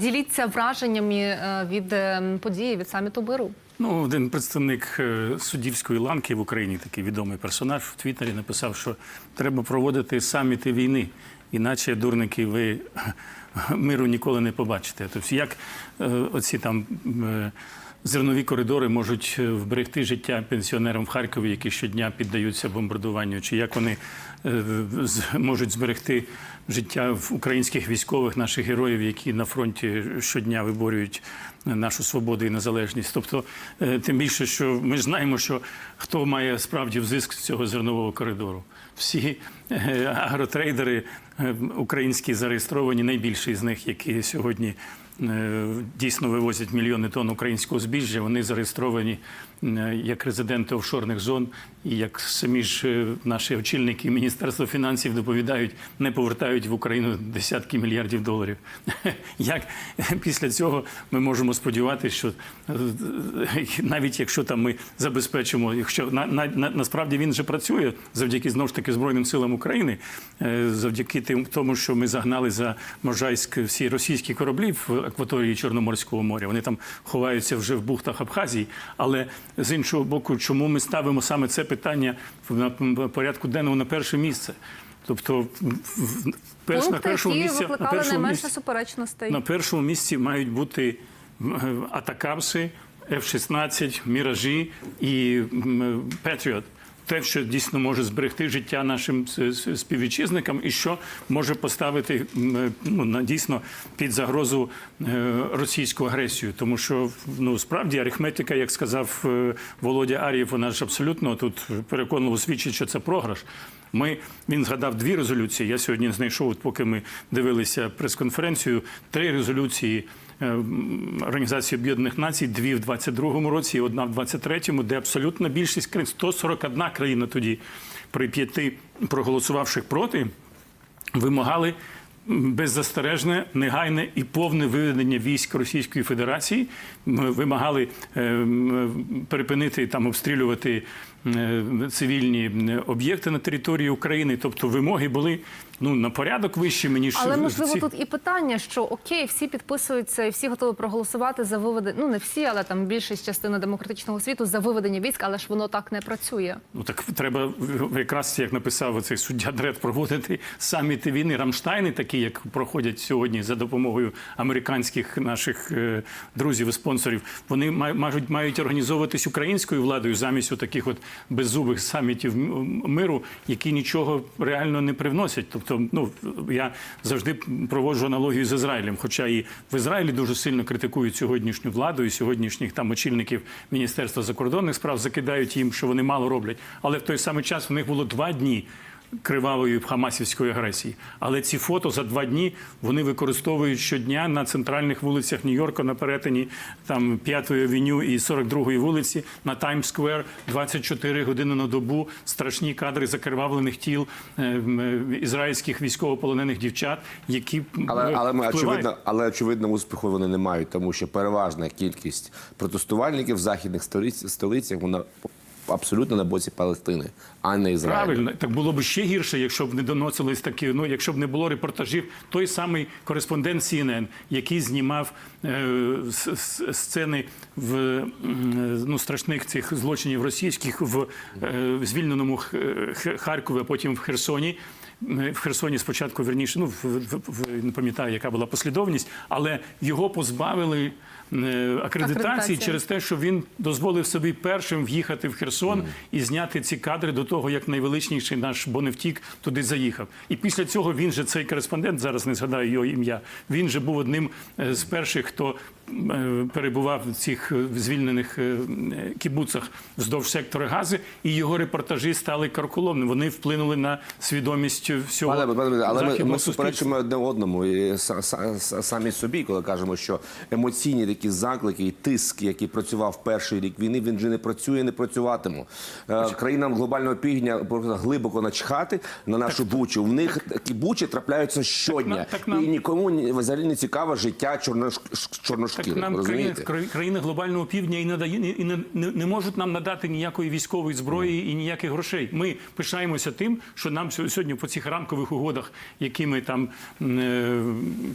Діліться враженнями е, від е, події від саміту миру. Ну, один представник е, суддівської ланки в Україні, такий відомий персонаж, в Твіттері написав, що треба проводити саміти війни, іначе дурники ви миру ніколи не побачите. Тобто, як оці там зернові коридори можуть вберегти життя пенсіонерам в Харкові, які щодня піддаються бомбардуванню, чи як вони можуть зберегти життя українських військових, наших героїв, які на фронті щодня виборюють нашу свободу і незалежність. Тобто, е, тим більше, що ми знаємо, що хто має справді взиск з цього зернового коридору. Всі е, агротрейдери е, українські зареєстровані, найбільший з них, які сьогодні дійсно вивозять мільйони тонн українського збіжжя, вони зареєстровані як резиденти офшорних зон, і як самі ж е, наші очільники Міністерства фінансів доповідають, не повертають в Україну десятки мільярдів доларів. Як після цього ми можемо сподіватися, що е, навіть якщо там ми забезпечимо, якщо на, на, на, насправді він вже працює завдяки знову ж таки Збройним силам України, е, завдяки тим, тому, що ми загнали за Можайськ всі російські кораблі в акваторії Чорноморського моря. Вони там ховаються вже в бухтах Абхазії. Але з іншого боку, чому ми ставимо саме це питання в порядку денного на перше місце? Тобто, перш, на першому місці на першому найменше суперечностей. на першому місці мають бути е, атакамси, F-16, Міражі і м, Петріот. Те, що дійсно може зберегти життя нашим співвітчизникам, і що може поставити ну, дійсно під загрозу е, російську агресію. Тому що ну справді арифметика, як сказав е, Володя Арієв, вона ж абсолютно тут переконливо свідчить, що це програш. Ми він згадав дві резолюції. Я сьогодні знайшов, поки ми дивилися прес-конференцію, три резолюції Організації Об'єднаних Націй, дві в 22-му році, і одна в 23-му, де абсолютна більшість країн, 141 країна тоді при п'яти проголосувавших проти, вимагали беззастережне, негайне і повне виведення військ Російської Федерації. М, Вимагали е, м, припинити там обстрілювати е, цивільні об'єкти на території України. Тобто вимоги були ну на порядок вищі, ніж Але можливо ці- тут і питання, що окей, всі підписуються і всі готові проголосувати за виведення. Ну не всі, але там більшість частина демократичного світу за виведення військ, але ж воно так не працює. Ну так треба якраз як написав цей суддя Дред, проводити саміти війни. Рамштайни, такі як проходять сьогодні за допомогою американських наших е, друзів і спонсорів. Вони мають мають організовуватись українською владою замість таких от беззубих самітів миру, які нічого реально не привносять. Тобто, ну я завжди проводжу аналогію з Ізраїлем. Хоча і в Ізраїлі дуже сильно критикують сьогоднішню владу і сьогоднішніх там очільників Міністерства закордонних справ, закидають їм, що вони мало роблять. Але в той самий час у них було два дні. Кривавої хамасівської агресії, але ці фото за два дні вони використовують щодня на центральних вулицях Нью-Йорка на перетині там 5-ї авеню і 42-ї вулиці на Таймс-сквер 24 години на добу. Страшні кадри закривавлених тіл е, е, ізраїльських військовополонених дівчат, які Але, але ми очевидно, але очевидно успіху вони не мають, тому що переважна кількість протестувальників в західних столиць, столицях вона абсолютно на боці Палестини, а не Ізраїлю. Правильно, так було б ще гірше, якщо б не доносились такі. Ну, якщо б не було репортажів, той самий кореспондент CNN, який знімав е, сцени в м, ну, страшних цих злочинів російських в е, звільненому Харкові, а потім в Херсоні. В Херсоні спочатку верніше, ну в, в, в- не пам'ятаю, яка була послідовність, але його позбавили е, акредитації Акредитації. через те, що він дозволив собі першим в'їхати в Херсон і зняти ці кадри до того, як найвеличніший наш Боневтік туди заїхав. І після цього він же цей кореспондент, зараз не згадаю його ім'я. Він же був одним е, з перших, хто е, перебував в цих е, звільнених е, кібуцах вздовж сектора Гази, і його репортажі стали карколомними. Вони вплинули на свідомість всього Пане, пане, але ми, ми суперечимо одне одному і са- са- са- самі собі, коли кажемо, що емоційні такі заклики і тиск, який працював перший рік війни, він вже не працює, не працюватиме. Е, Країнам глобального півдня глибоко начхати на нашу бучу. В них такі бучі трапляються щодня, Так так нам- і нікому ні- взагалі не цікаве життя чорнош... чорношкірих шкіри. нам країни, країни глобального півдня і, надає, і не, не, не можуть нам надати ніякої військової зброї і ніяких грошей. Ми пишаємося тим, що нам сьогодні по цих рамкових угодах, якими там е,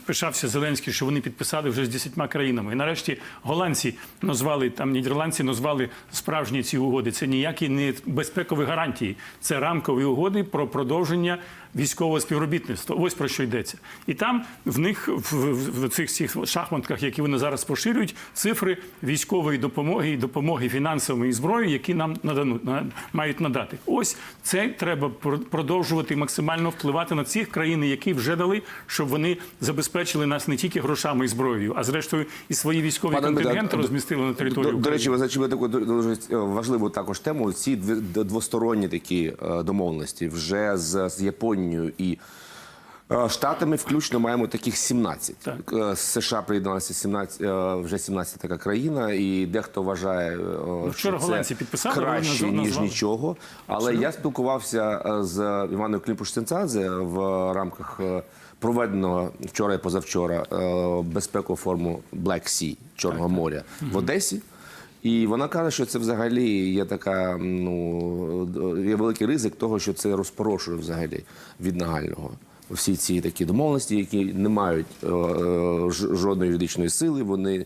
пишався Зеленський, що вони підписали вже з 10 країнами. І нарешті голландці назвали там нідерландці назвали справжні ці угоди. Це ніякі не безпекові гарантії. Це рамкові угоди про продовження військового співробітництва. Ось про що йдеться. І там в них в, в, в цих всіх шахматках, які вони зараз поширюють, цифри військової допомоги і допомоги фінансової зброї, які нам надану, на, мають надати. Ось це треба пр- продовжувати максимально впливати на цих країн, які вже дали, щоб вони забезпечили нас не тільки грошами і зброєю, а зрештою і свої військові Пане контингенти розмістили на території До, до речі, ви зачепили таку дуже е, важливу також тему. Ці дві- двосторонні такі е, домовленості вже з, Японією і Штатами включно маємо таких 17. Так. Е, з США приєдналася 17, е, вже 17 така країна, і дехто вважає, е, вчора що це підписали, краще, ніж назвали. нічого. Але я спілкувався е, з Іваною Клімпуш-Цинцадзе в рамках е, проведеного вчора і позавчора е, безпекового форуму Black Sea, Чорного моря в Одесі. І вона каже, що це взагалі є така, ну є великий ризик того, що це розпорошує взагалі від нагального. Всі ці такі домовленості, які не мають е, е, жодної юридичної сили, вони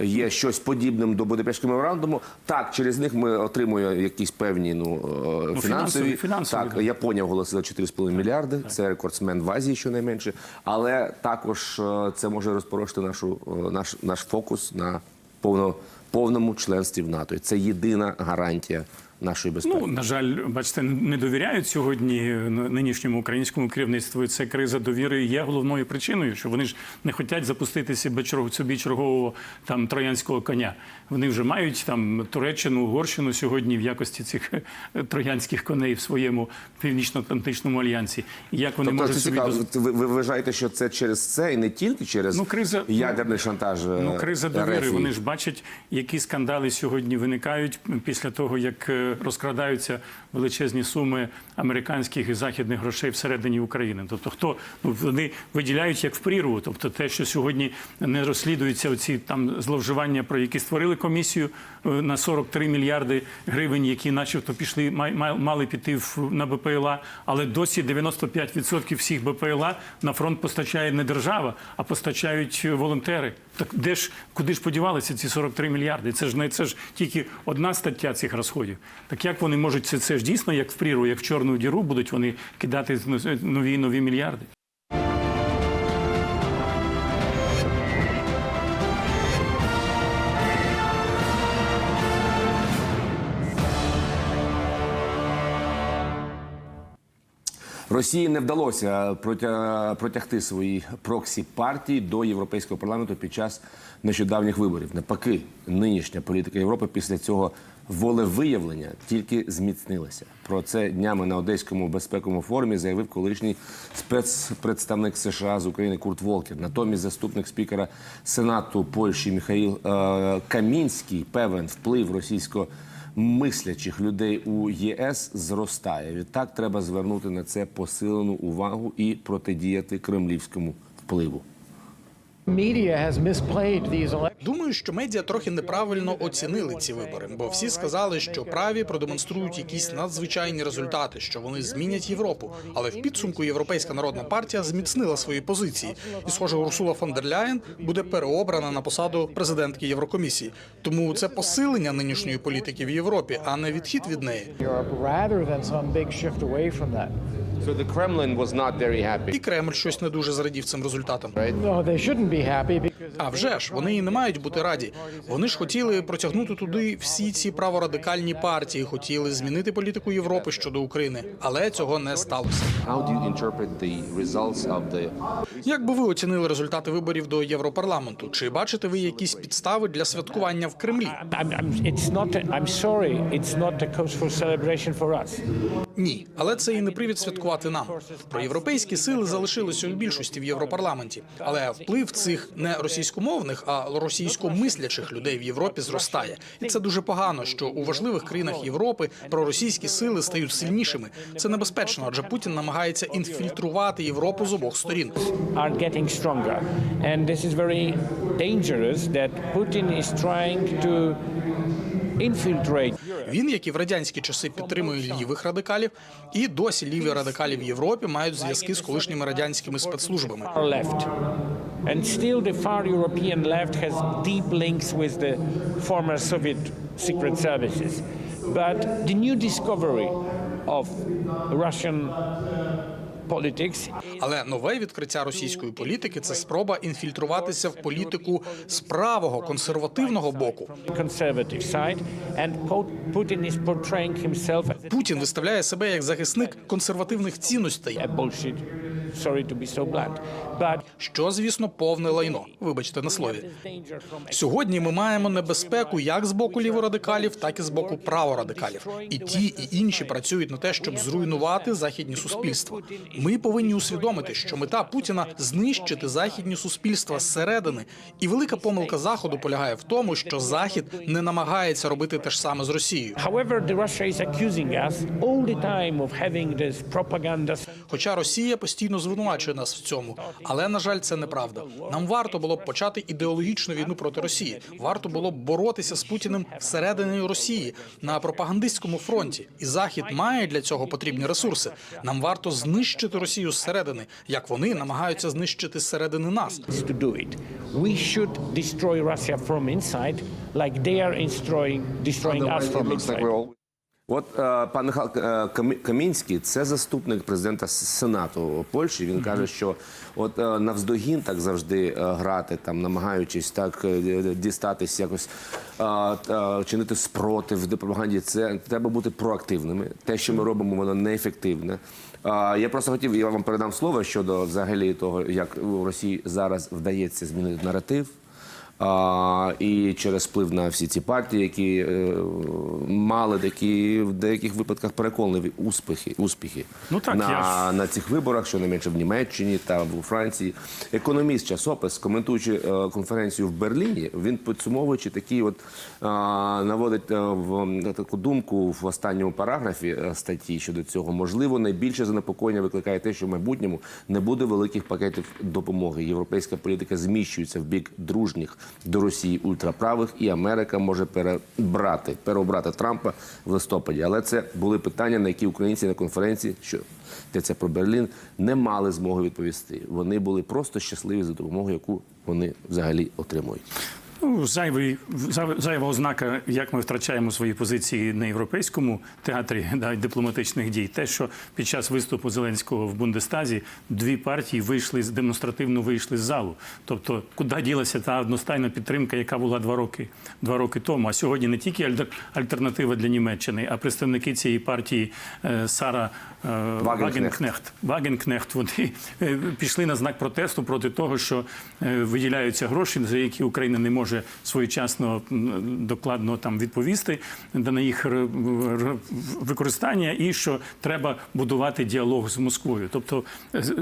є щось подібним до Будапештського меморандуму. Так, через них ми отримуємо якісь певні ну, е, фінансові. фінансові- фінансові, так. Японія оголосила 4,5 мільярди. Це рекордсмен в Азії, щонайменше. Але також це може розпорошити нашу наш наш фокус на повно, повному членстві в НАТО. І це єдина гарантія нашої безпеки. Ну, на жаль, бачите, не довіряють сьогодні нинішньому українському керівництву. І це криза довіри є головною причиною, що вони ж не хочуть запустити себе собі чергового там троянського коня. Вони вже мають там Туреччину, Угорщину сьогодні в якості цих е, троянських коней в своєму північно-атлантичному альянсі. І як вони Тобто можуть це собі. Ви, ви вважаєте, що це через це і не тільки через Ну, криза- ядерний шантаж? е, Ну, криза довіри. Вони ж бачать, які скандали сьогодні виникають після того, як е, розкрадаються величезні суми американських і західних грошей всередині України. Тобто, хто ну вони виділяють як в прірву. Тобто, те, що сьогодні не розслідуються оці там зловживання, про які створили комісію е, на 43 мільярди гривень, які, начебто, пішли, мали піти на БПЛА, але досі 95% всіх БПЛА на фронт постачає не держава, а постачають е, волонтери. Так де ж куди ж подівалися ці 43 мільярди? Це ж не це ж тільки одна стаття цих розходів. Так як вони можуть це, це ж дійсно як в прірву, як в чорну діру будуть вони кидати нові нові мільярди? Росії не вдалося протягти свої проксі партії до європейського парламенту під час нещодавніх виборів. Навпаки, нинішня політика Європи після цього волевиявлення тільки зміцнилася. Про це днями на одеському безпековому форумі заявив колишній спецпредставник США з України Курт Волкер. Натомість заступник спікера Сенату Польщі Михаїл е, Камінський певен вплив російського мислячих людей у єС зростає. Відтак треба звернути на це посилену увагу і протидіяти кремлівському впливу. Думаю, що медіа трохи неправильно оцінили ці вибори, бо всі сказали, що праві продемонструють якісь надзвичайні результати, що вони змінять Європу. Але в підсумку Європейська народна партія зміцнила свої позиції, і схоже, Урсула фон дер Ляєн буде переобрана на посаду президентки Єврокомісії. Тому це посилення нинішньої політики в Європі, а не відхід від неї. І Кремль щось не дуже зрадів цим because А вже ж вони і не мають бути раді. Вони ж хотіли протягнути туди всі ці праворадикальні партії, хотіли змінити політику Європи щодо України, але цього не сталося. How do you interpret the results of the Як би ви оцінили результати виборів до Європарламенту? Чи бачите ви якісь підстави для святкування в Кремлі? Ні, але це і не привід святкувати диктувати нам. Проєвропейські сили залишилися у більшості в Європарламенті, але вплив цих не російськомовних, а російськомислячих людей в Європі зростає, і це дуже погано, що у важливих країнах Європи проросійські сили стають сильнішими. Це небезпечно, адже Путін намагається інфільтрувати Європу з обох сторін. And this is Він, як і в радянські часи, підтримує лівих радикалів, і досі ліві радикалі в Європі мають зв'язки з колишніми радянськими спецслужбами. And still the far European left has deep links with the former Soviet secret services. But the new discovery of Russian Але нове відкриття російської політики це спроба інфільтруватися в політику з правого консервативного боку. Путін виставляє себе як захисник консервативних цінностей. Sorry to be so blunt, but що, звісно, повне лайно. Вибачте на слові. Сьогодні ми маємо небезпеку як з боку ліворадикалів, так і з боку праворадикалів. І ті, і інші працюють на те, щоб зруйнувати західні суспільства. Ми повинні усвідомити, що мета Путіна знищити західні суспільства зсередини. І велика помилка заходу полягає в тому, що захід не намагається робити те ж саме з Росією. Хоча Росія постійно звинувачує нас в цьому, але на жаль, це неправда. Нам варто було б почати ідеологічну війну проти Росії. Варто було б боротися з Путіним всередині Росії на пропагандистському фронті. І Захід має для цього потрібні ресурси. Нам варто знищити Росію зсередини, як вони намагаються знищити зсередини нас. We should destroy Russia from inside, like they are destroying destroying us from inside. От е, пан Михайло е, Камінський, це заступник президента Сенату Польщі. Він каже, що от е, навздогін так завжди е, грати, там намагаючись так е, дістатись, якось е, е, чинити спротив в пропаганді. Це треба бути проактивними. Те, що ми робимо, воно неефективне. Е, Я просто хотів, я вам передам слово щодо взагалі того, як у Росії зараз вдається змінити наратив. А, і через вплив на всі ці партії, які е, мали такі в деяких випадках переконливі успіхи, успіхи Ну так, на, я на цих виборах, що не менше в Німеччині та у Франції. Економіст часопис, коментуючи е, конференцію в Берліні, він підсумовуючи такі, от е, наводить е, в таку думку в останньому параграфі е, статті щодо цього. Можливо, найбільше занепокоєння викликає те, що в майбутньому не буде великих пакетів допомоги. Європейська політика зміщується в бік дружніх до Росії ультраправих, і Америка може перебрати переобрати Трампа в листопаді. Але це були питання, на які українці на конференції, що йдеться про Берлін, не мали змоги відповісти. Вони були просто щасливі за допомогу, яку вони взагалі отримують. Ну, зайвий, зай- зайва ознака, як ми втрачаємо свої позиції на європейському театрі да, дипломатичних дій. Те, що під час виступу Зеленського в Бундестазі дві партії вийшли демонстративно вийшли з залу. Тобто, куди ділася та одностайна підтримка, яка була два роки, два роки тому. А сьогодні не тільки альтер- альтернатива для Німеччини, а представники цієї партії е, Сара е, Вагенкнехт. Вагенкнехт. Вагенкнехт, вони е, пішли на знак протесту проти того, що е, виділяються гроші, за які Україна не може своєчасно докладно там відповісти на їх використання, і що треба будувати діалог з Москвою. Тобто,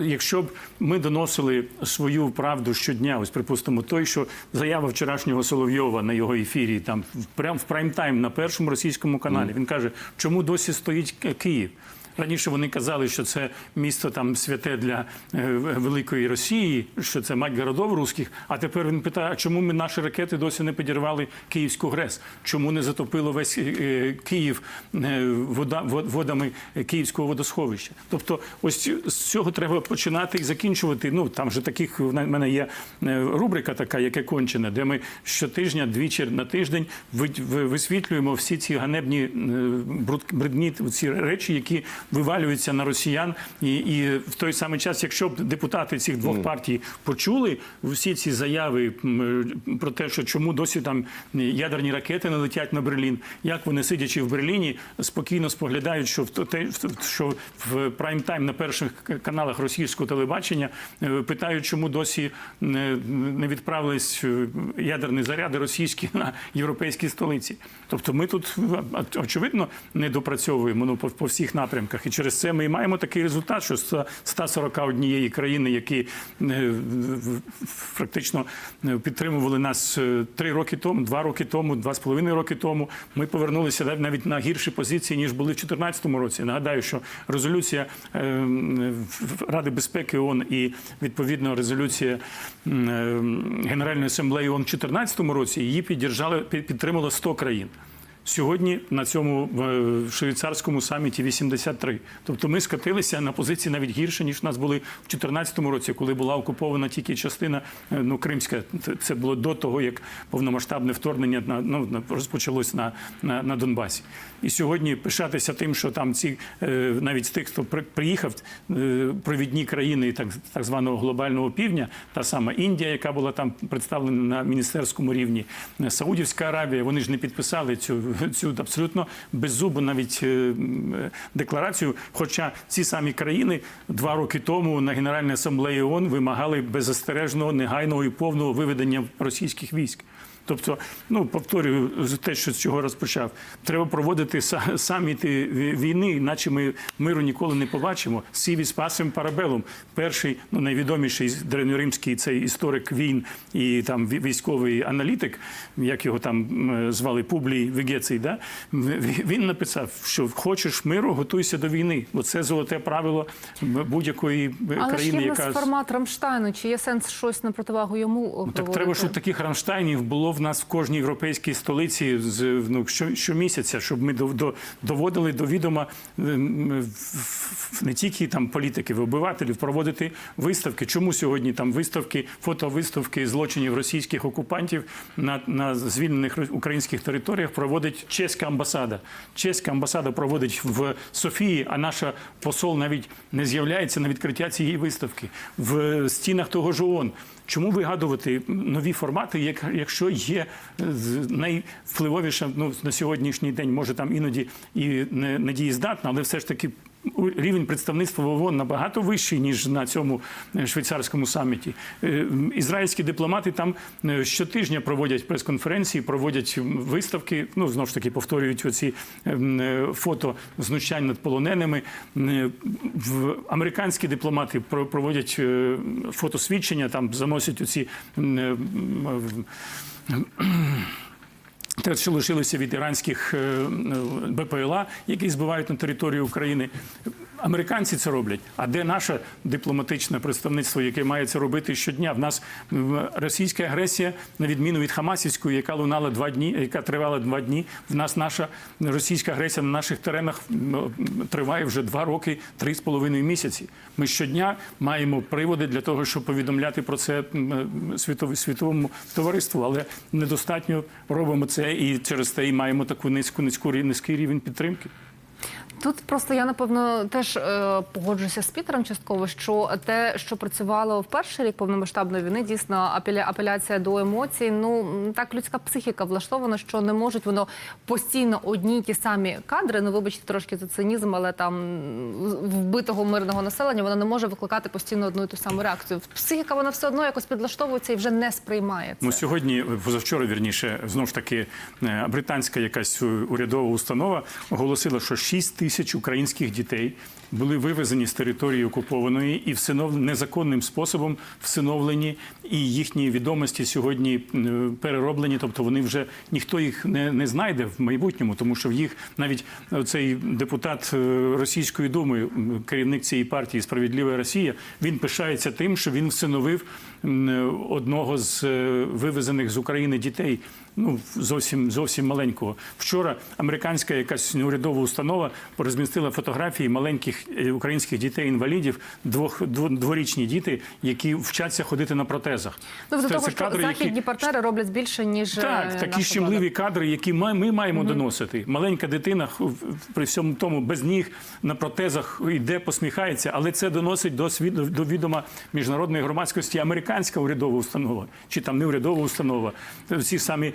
якщо б ми доносили свою правду щодня, ось припустимо, той, що заява вчорашнього Соловйова на його ефірі, там прямо в прайм-тайм на першому російському каналі, він каже, чому досі стоїть Київ. Раніше вони казали, що це місто там святе для е, великої Росії, що це мать городов руських. А тепер він питає: а чому ми наші ракети досі не підірвали Київську ГРЕС? Чому не затопило весь е, Київ е, вода, водами Київського водосховища? Тобто, ось з цього треба починати і закінчувати. Ну там же таких в мене є рубрика така, яке кончена, де ми щотижня, двічі на тиждень ви- ви- висвітлюємо всі ці ганебні брудні ці речі, які вивалюються на росіян. І, і в той самий час, якщо б депутати цих двох партій почули всі ці заяви про те, що чому досі там ядерні ракети не летять на Берлін, як вони сидячи в Берліні, спокійно споглядають, що в те, в- що в прайм-тайм на перших каналах російського телебачення е, питають, чому досі не, не відправились е, ядерні заряди російські на європейські столиці. Тобто, ми тут очевидно не допрацьовуємо ну, по, по всіх напрямках. Ланках. І через це ми маємо такий результат, що з 141 країни, які е, практично е, підтримували нас е, три роки тому, два роки тому, два з половиною роки тому, ми повернулися навіть на гірші позиції, ніж були в 2014 році. Нагадаю, що резолюція Ради безпеки ООН і відповідно резолюція Генеральної асамблеї ООН в 2014 році її підтримало 100 країн. Сьогодні на цьому швейцарському саміті 83. Тобто ми скотилися на позиції навіть гірше, ніж нас були в 2014 році, коли була окупована тільки частина е, ну, Кримська. Це- було до того, як повномасштабне вторгнення на, ну, розпочалось на, на, на Донбасі. І сьогодні пишатися тим, що там ці е, навіть з тих, хто при- приїхав, е, провідні країни так, так званого глобального півдня, та сама Індія, яка була там представлена на міністерському рівні, Саудівська Аравія, вони ж не підписали цю, цю абсолютно беззубу навіть е, е, декларацію. Хоча ці самі країни два роки тому на Генеральній асамблеї ООН вимагали беззастережного, негайного і повного виведення російських військ. Тобто, ну повторюю те, що з чого розпочав. Треба проводити саміти війни, іначе ми миру ніколи не побачимо. Сівіс пасем парабелум. Перший, ну найвідоміший древньоримський цей історик війн і там військовий аналітик, як його там звали Публій Вегецій, да? Він написав, що хочеш миру, готуйся до війни. Бо це золоте правило будь-якої е, країни, яка формат Рамштайну. Чи є сенс щось на противагу йому Ну, так треба, щоб таких Рамштайнів було нас в кожній європейській столиці з ну що, щомісяця, щоб ми до, до, доводили до відома ем, не тільки там політиків, обивателів, проводити виставки. Чому сьогодні там виставки, фотовиставки злочинів російських окупантів на, на звільнених українських територіях проводить чеська амбасада. Чеська амбасада проводить в Софії, а наша посол навіть не з'являється на відкриття цієї виставки в стінах того ж ООН. Чому вигадувати нові формати, як, якщо є е, найвпливовіша ну, на сьогоднішній день, може там іноді і не, не дієздатна, але все ж таки рівень представництва в ООН набагато вищий, ніж на цьому е, швейцарському саміті. Е, Ізраїльські дипломати там щотижня проводять прес-конференції, проводять виставки, ну, знову ж таки, повторюють оці фото знущань над полоненими. Американські дипломати про- проводять фотосвідчення, там заносять оці те, що лишилося від іранських е, БПЛА, які збивають на територію України. Американці це роблять. А де наше дипломатичне представництво, яке має це робити щодня? В нас російська агресія, на відміну від Хамасівської, яка лунала два дні, яка тривала два дні. В нас наша російська агресія на наших теренах триває вже два роки, три з половиною місяці. Ми щодня маємо приводи для того, щоб повідомляти про це світовому товариству, але недостатньо робимо це і через те і маємо таку низьку низьку низький рівень підтримки. Тут просто я напевно теж е, погоджуся з Пітером частково, що те, що працювало в перший рік повномасштабної війни, дійсно апеля, апеляція до емоцій. Ну так людська психіка влаштована, що не можуть воно постійно одні й ті самі кадри. Ну вибачте трошки за цинізм, але там вбитого мирного населення воно не може викликати постійно одну і ту саму реакцію. Психіка вона все одно якось підлаштовується і вже не сприймає це. Ну сьогодні, позавчора, вірніше, знову ж таки, е, британська якась е, урядова установа оголосила, що 6 тисяч українських дітей були вивезені з території окупованої і всиновлені незаконним способом всиновлені, і їхні відомості сьогодні е, перероблені. Тобто вони вже ніхто їх не, не знайде в майбутньому, тому що в їх навіть цей депутат е, Російської думи, керівник цієї партії Справедлива Росія, він пишається тим, що він всиновив одного з е, вивезених з України дітей. Ну зовсім зовсім маленького. Вчора американська якась неурядова установа розмістила фотографії маленьких е, українських дітей-інвалідів, двох дво- дворічні діти, які вчаться ходити на протезах. Ну, до Це- того, це що кадри, які- західні партнери роблять більше ніж е, так, такі щемливі влада. кадри, які ми, ми маємо доносити. Маленька дитина при всьому тому без ніг на протезах йде, посміхається, але це доносить до світ- до відома міжнародної громадськості американська урядова установа чи там не урядова установа. Всі самі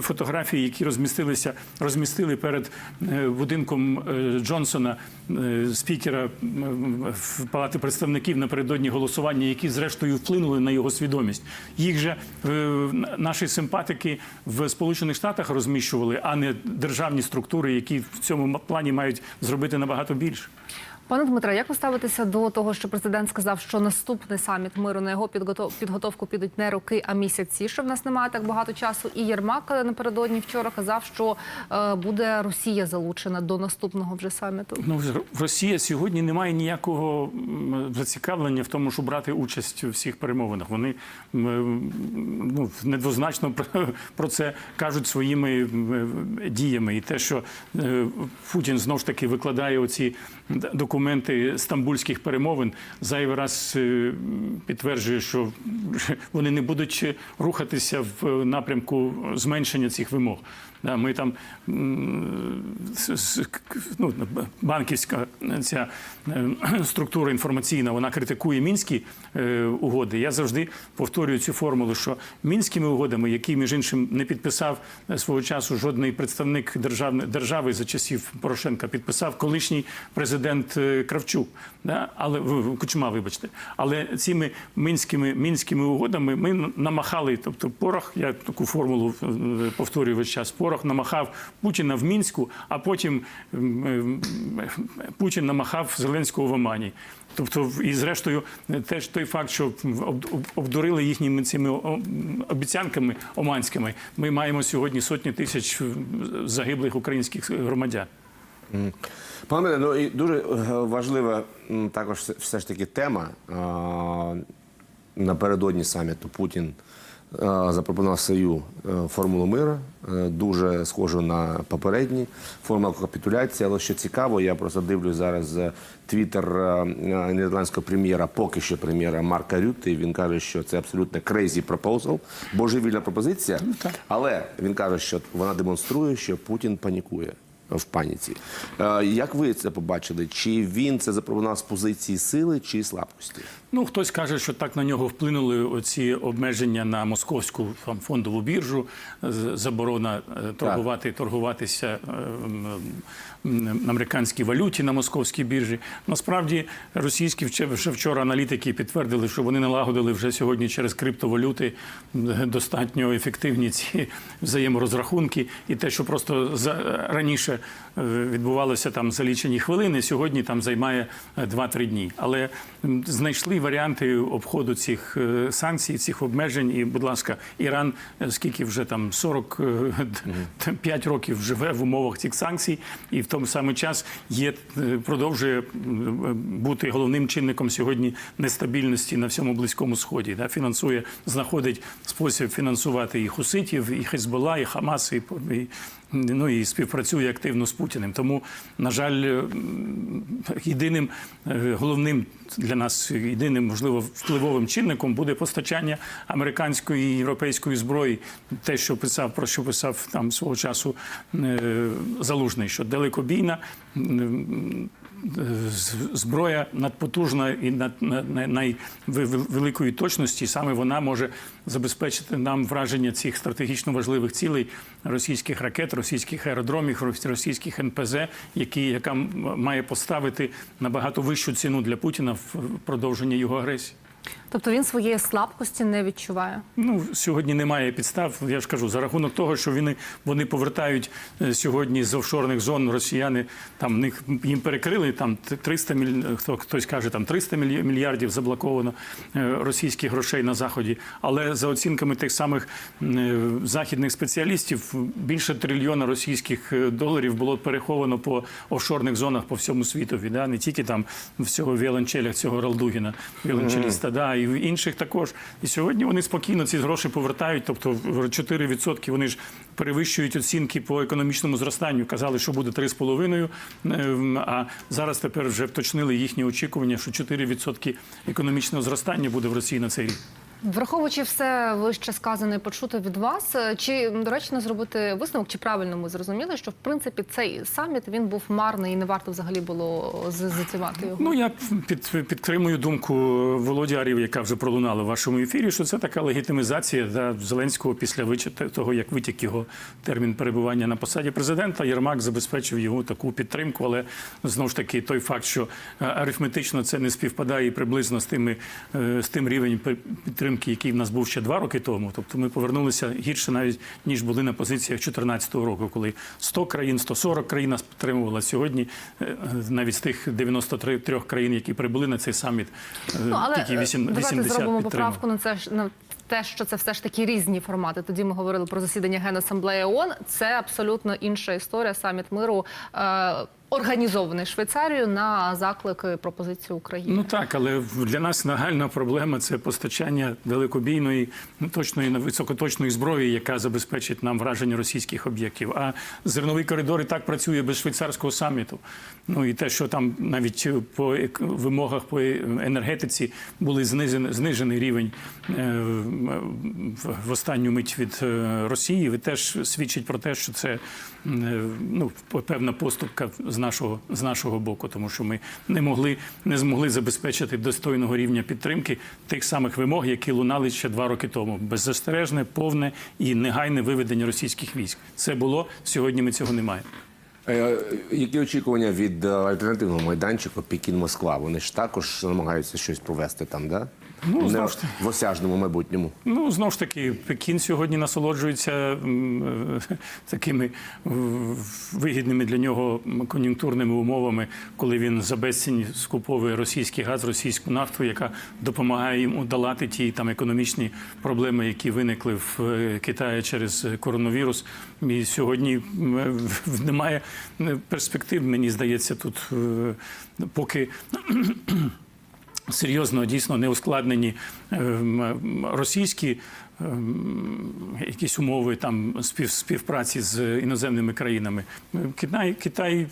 фотографії, які розмістилися, розмістили перед е, будинком е, Джонсона, е, спікера. Палати представників напередодні голосування, які зрештою вплинули на його свідомість. Їх же е, наші симпатики в Сполучених Штатах розміщували, а не державні структури, які в цьому плані мають зробити набагато більше. Пане Дмитре, як ви ставитеся до того, що президент сказав, що наступний саміт миру на його підготов- підготовку підуть не роки, а місяці? Що в нас немає так багато часу? І Єрмак е, напередодні вчора казав, що е, буде Росія залучена до наступного вже саміту. Ну, Росія сьогодні не має ніякого зацікавлення в тому, щоб брати участь у всіх перемовинах. Вони ну, недвозначно про, це кажуть своїми діями. І те, що е, Путін знов ж таки викладає оці д- документи стамбульських перемовин, зайвий раз е, підтверджує, що вони не будуть рухатися в напрямку зменшення цих вимог. Да, Ми там ну, банківська ця е, структура інформаційна, вона критикує мінські е, угоди. Я завжди повторюю цю формулу, що мінськими угодами, які між іншим не підписав е, свого часу жодний представник державни- держави за часів Порошенка, підписав колишній президент Кравчук, да? але Кучма, вибачте. Але цими мінськими мінськими угодами ми намахали, тобто порох, я таку формулу повторюю весь час. Порох намахав Путіна в мінську, а потім Путін намахав Зеленського в Омані. Тобто, і зрештою, теж той факт, що об- об- обдурили їхніми цими обіцянками оманськими, ми маємо сьогодні сотні тисяч загиблих українських громадян. Пане ну і дуже е, важлива також все- ж таки тема. Напередодні саміту Путін запропонував свою е, формулу миру, е, дуже схожу на попередні формула капітуляції. Але що цікаво, я просто дивлюсь зараз е, твіттер е, е, нідерландського прем'єра, поки що прем'єра Марка Рютте. і Він каже, що це абсолютно crazy proposal, божевільна пропозиція. Але він каже, що вона демонструє, що Путін панікує в паніці. Е, Як ви це побачили? Чи він це запропонував з позиції сили чи слабкості? Ну, хтось каже, що так на нього вплинули оці обмеження на московську там, фондову біржу, заборона е, торгувати, торгуватися е, м, м, на американській валюті на московській біржі. Насправді, російські вже вчора аналітики підтвердили, що вони налагодили вже сьогодні через криптовалюти достатньо ефективні ці взаєморозрахунки, і те, що просто раніше е, відбувалося там за лічені хвилини, сьогодні там займає е, 2-3 дні. Але знайшли варіанти обходу цих е, санкцій, цих обмежень. І, будь ласка, Іран, е, скільки вже там 45 років живе в умовах цих санкцій, і в тому самий час є е, продовжує бути головним чинником сьогодні нестабільності на всьому близькому сході. Да, фінансує, знаходить спосіб фінансувати і хуситів, і Хезбола, і Хамас, і, і ну і співпрацює активно з Путіним. Тому, на жаль, е, єдиним е, головним для нас єдиним, можливо, впливовим чинником буде постачання американської і європейської зброї. Те, що писав про що писав там свого часу е, залужний, що далекобійна. Зброя надпотужна і над на- на- найвеликої точності, саме вона може забезпечити нам враження цих стратегічно важливих цілей російських ракет, російських аеродромів, рос- російських НПЗ, які яка має поставити набагато вищу ціну для Путіна в продовження його агресії. Тобто він своєї слабкості не відчуває. Ну сьогодні немає підстав. Я ж кажу, за рахунок того, що вони, вони повертають е, сьогодні з офшорних зон росіяни. Там них їм перекрили там 300 міль... хто хтось каже, там 300 міль- мільярдів заблоковано е, російських грошей на заході. Але за оцінками тих самих е, західних спеціалістів, більше трильйона російських доларів було переховано по офшорних зонах по всьому світові. Да? Не тільки там в цього віолончеля, цього Ралдугіна, віолончеліста, да, і в інших також. І сьогодні вони спокійно ці гроші повертають. Тобто в 4% вони ж перевищують оцінки по економічному зростанню. Казали, що буде 3,5%, ем, а зараз тепер вже вточнили їхні очікування, що 4% економічного зростання буде в Росії на цей рік. Враховуючи все вище сказане і почуте від вас, е, чи доречно зробити висновок, чи правильно ми зрозуміли, що в принципі цей саміт він був марний і не варто взагалі було з- затівати його? Ну я під, підтримую думку Володі Арів, яка вже пролунала в вашому ефірі, що це така легітимізація да, Зеленського після того, як витік його термін перебування на посаді президента. Єрмак забезпечив його таку підтримку, але знову ж таки той факт, що е, арифметично це не співпадає приблизно з тими е, з тим рівень пи- підтримки, який в нас був ще два роки тому. Тобто ми повернулися гірше навіть ніж були на позиціях 2014 року, коли 100 країн, 140 країн нас підтримувала. Сьогодні е, е, навіть з тих 93 трьох країн, які прибули на цей саміт, е, Ну, але тільки е, 8, давайте зробимо поправку на це ж на те, що це все ж таки різні формати. Тоді ми говорили про засідання Генасамблеї ООН. Це абсолютно інша історія. Саміт миру е, організований Швейцарією на заклик і пропозицію України. Ну так, але для нас нагальна проблема це постачання далекобійної, ну, точної високоточної зброї, яка забезпечить нам враження російських об'єктів. А зерновий коридор і так працює без швейцарського саміту. Ну і те, що там навіть по вимогах по енергетиці були знижений, знижений рівень е, в- останню мить від е, Росії, ви теж свідчить про те, що це е, ну, певна поступка з нашого з нашого боку, тому що ми не могли не змогли забезпечити достойного рівня підтримки тих самих вимог, які лунали ще два роки тому. Беззастережне, повне і негайне виведення російських військ. Це було сьогодні. Ми цього не маємо. Е, Які очікування від е, альтернативного майданчику Пекін-Москва? Вони ж також намагаються щось провести там, да? Ну, Не ж таки. в осяжному майбутньому. Ну знову ж таки, Пекін сьогодні насолоджується е, такими вигідними для нього кон'юнктурними умовами, коли він за безцінь скуповує російський газ, російську нафту, яка допомагає йому долати ті там економічні проблеми, які виникли в е, Китаї через коронавірус. І сьогодні е, немає перспектив, мені здається, тут поки серйозно дійсно не ускладнені ем, російські якісь умови там спів, співпраці з іноземними країнами. Китай, Китай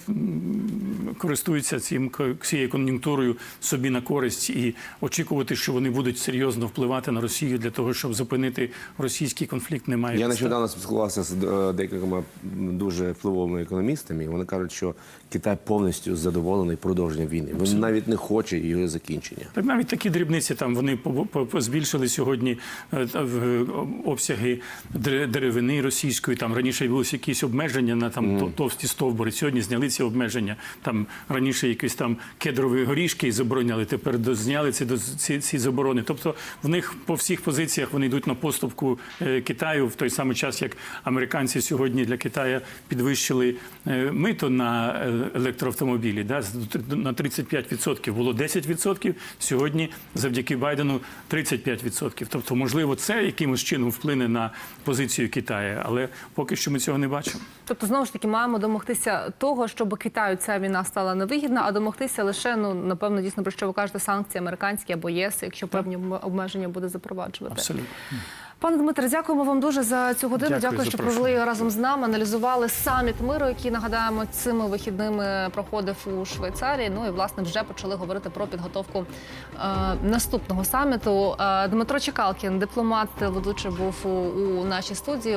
користується цим цією кон'юнктурою собі на користь і очікувати, що вони будуть серйозно впливати на Росію для того, щоб зупинити російський конфлікт, немає Я нещодавно спілкувався з е, декількома дуже впливовими економістами. Вони кажуть, що Китай повністю задоволений продовженням війни. Він навіть не хоче її закінчення. Так навіть такі дрібниці там вони по- по- по- збільшили сьогодні е, в- обсяги деревини російської. Там раніше були якісь обмеження на там то- товсті стовбури. Сьогодні зняли ці обмеження. Там раніше якісь там кедрові горішки забороняли. Тепер зняли ці, ці, ці заборони. Тобто в них по всіх позиціях вони йдуть на поступку е, Китаю в той самий час, як американці сьогодні для Китаю підвищили е, мито на е, електроавтомобілі. Да, на 35%. Було 10%, сьогодні завдяки Байдену 35%. Тобто, можливо, це якимось чином вплине на позицію Китаю, але поки що ми цього не бачимо. Тобто, знову ж таки, маємо домогтися того, щоб Китаю ця війна стала невигідна, а домогтися лише ну напевно дійсно про що ви кажете санкції американські або ЄС, якщо певні обмеження буде запроваджувати. Абсолютно. Пане Дмитре, дякуємо вам дуже за цю годину. Дякую, Дякую, що провели разом з нами. Аналізували саміт миру, який нагадаємо цими вихідними проходив у Швейцарії. Ну і власне вже почали говорити про підготовку е, наступного саміту. Е, Дмитро Чекалкін, дипломат, ведучий був у, у нашій студії.